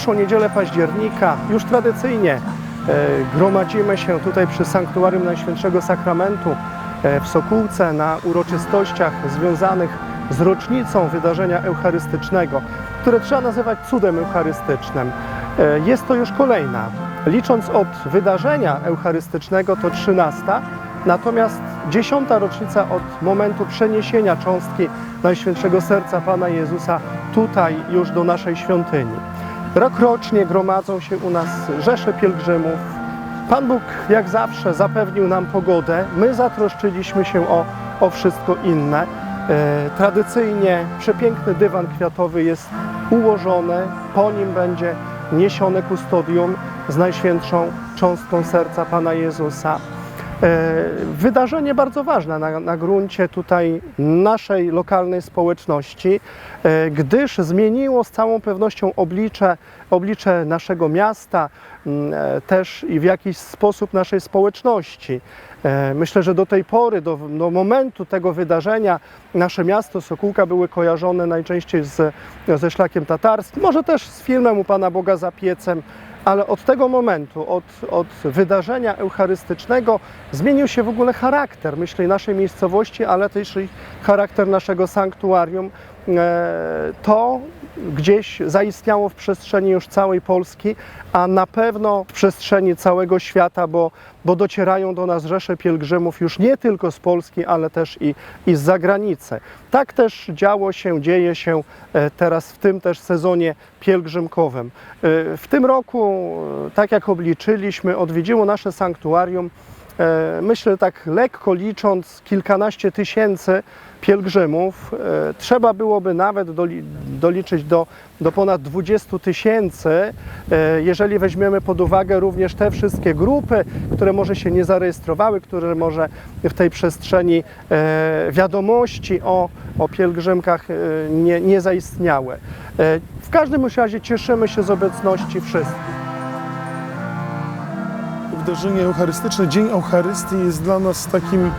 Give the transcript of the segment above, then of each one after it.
pierwszą niedzielę października już tradycyjnie e, gromadzimy się tutaj przy Sanktuarium Najświętszego Sakramentu e, w Sokółce na uroczystościach związanych z rocznicą wydarzenia eucharystycznego, które trzeba nazywać cudem eucharystycznym. E, Jest to już kolejna. Licząc od wydarzenia eucharystycznego to 13, natomiast dziesiąta rocznica od momentu przeniesienia cząstki Najświętszego Serca Pana Jezusa tutaj już do naszej świątyni. Rokrocznie gromadzą się u nas rzesze pielgrzymów. Pan Bóg jak zawsze zapewnił nam pogodę, my zatroszczyliśmy się o, o wszystko inne. E, tradycyjnie przepiękny dywan kwiatowy jest ułożony, po nim będzie niesione kustodium z Najświętszą cząstką serca Pana Jezusa. E, Wydarzenie bardzo ważne na, na gruncie tutaj naszej lokalnej społeczności, e, gdyż zmieniło z całą pewnością oblicze, oblicze naszego miasta, e, też i w jakiś sposób naszej społeczności. Myślę, że do tej pory, do, do momentu tego wydarzenia, nasze miasto Sokółka były kojarzone najczęściej z, ze szlakiem tatarskim, może też z filmem u Pana Boga za piecem, ale od tego momentu, od, od wydarzenia eucharystycznego zmienił się w ogóle charakter, myślę, naszej miejscowości, ale też charakter naszego sanktuarium. E, To gdzieś zaistniało w przestrzeni już całej Polski, a na pewno w przestrzeni całego świata, bo, bo docierają do nas rzesze pielgrzymów już nie tylko z Polski, ale też i, i z zagranicy. Tak też działo się, dzieje się e, teraz w tym też sezonie pielgrzymkowym. E, W tym roku, e, tak jak obliczyliśmy, odwiedziło nasze sanktuarium myślę tak lekko licząc kilkanaście tysięcy pielgrzymów. Trzeba byłoby nawet doliczyć do, do ponad 20 tysięcy, e, jeżeli weźmiemy pod uwagę również te wszystkie grupy, które może się nie zarejestrowały, które może w tej przestrzeni e, wiadomości o, o pielgrzymkach e, nie, nie zaistniały. W każdym razie cieszymy się z obecności wszystkich. Wydarzenie eucharystyczne, Dzień Eucharystii jest dla nas takim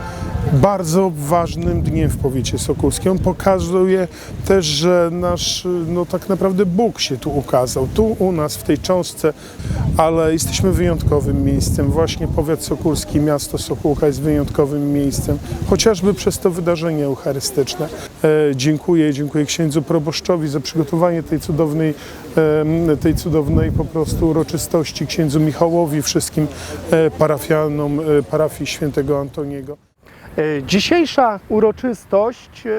bardzo ważnym dniem w powiecie sokółskim. On pokazuje też, że nasz, no tak naprawdę Bóg się tu ukazał, tu u nas, w tej cząstce, ale jesteśmy wyjątkowym miejscem. Właśnie powiat sokólski, miasto Sokółka jest wyjątkowym miejscem, chociażby przez to wydarzenie eucharystyczne. E, dziękuję, dziękuję księdzu proboszczowi za przygotowanie tej cudownej, tej cudownej po prostu uroczystości, księdzu Michałowi, wszystkim e, parafianom e, parafii świętego Antoniego. E, Dzisiejsza uroczystość, e,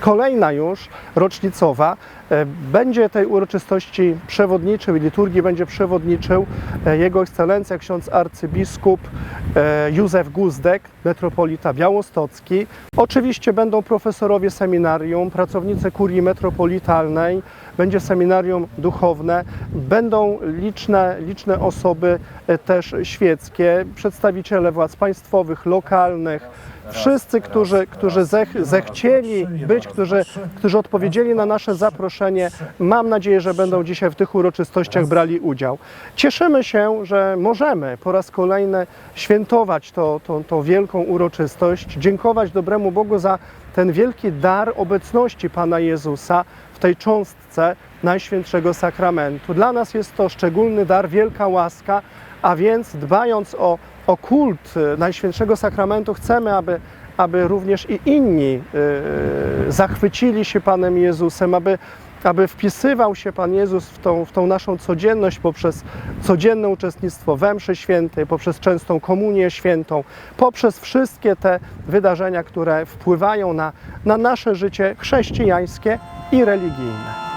kolejna już, rocznicowa, e, będzie tej uroczystości przewodniczył i liturgii będzie przewodniczył Jego Ekscelencja ksiądz arcybiskup Józef Guzdek, metropolita białostocki. Oczywiście będą profesorowie seminarium, pracownicy kurii metropolitalnej, będzie seminarium duchowne, będą liczne, liczne osoby też świeckie, przedstawiciele władz państwowych, lokalnych, wszyscy, którzy, którzy zech, zechcieli być, którzy, którzy odpowiedzieli na nasze zaproszenie, mam nadzieję, że będą dzisiaj w tych uroczystościach brali udział. Cieszymy się, że możemy po raz kolejny świętować to, to, to wielką uroczystość, dziękować dobremu Bogu za ten wielki dar obecności Pana Jezusa w tej cząstce Najświętszego Sakramentu. Dla nas jest to szczególny dar, wielka łaska, a więc dbając o, o kult e, Najświętszego Sakramentu, chcemy, aby, aby również i inni e, zachwycili się Panem Jezusem, aby, aby wpisywał się Pan Jezus w tą, w tą naszą codzienność poprzez codzienne uczestnictwo we mszy świętej, poprzez częstą komunię świętą, poprzez wszystkie te wydarzenia, które wpływają na, na nasze życie chrześcijańskie i religijne.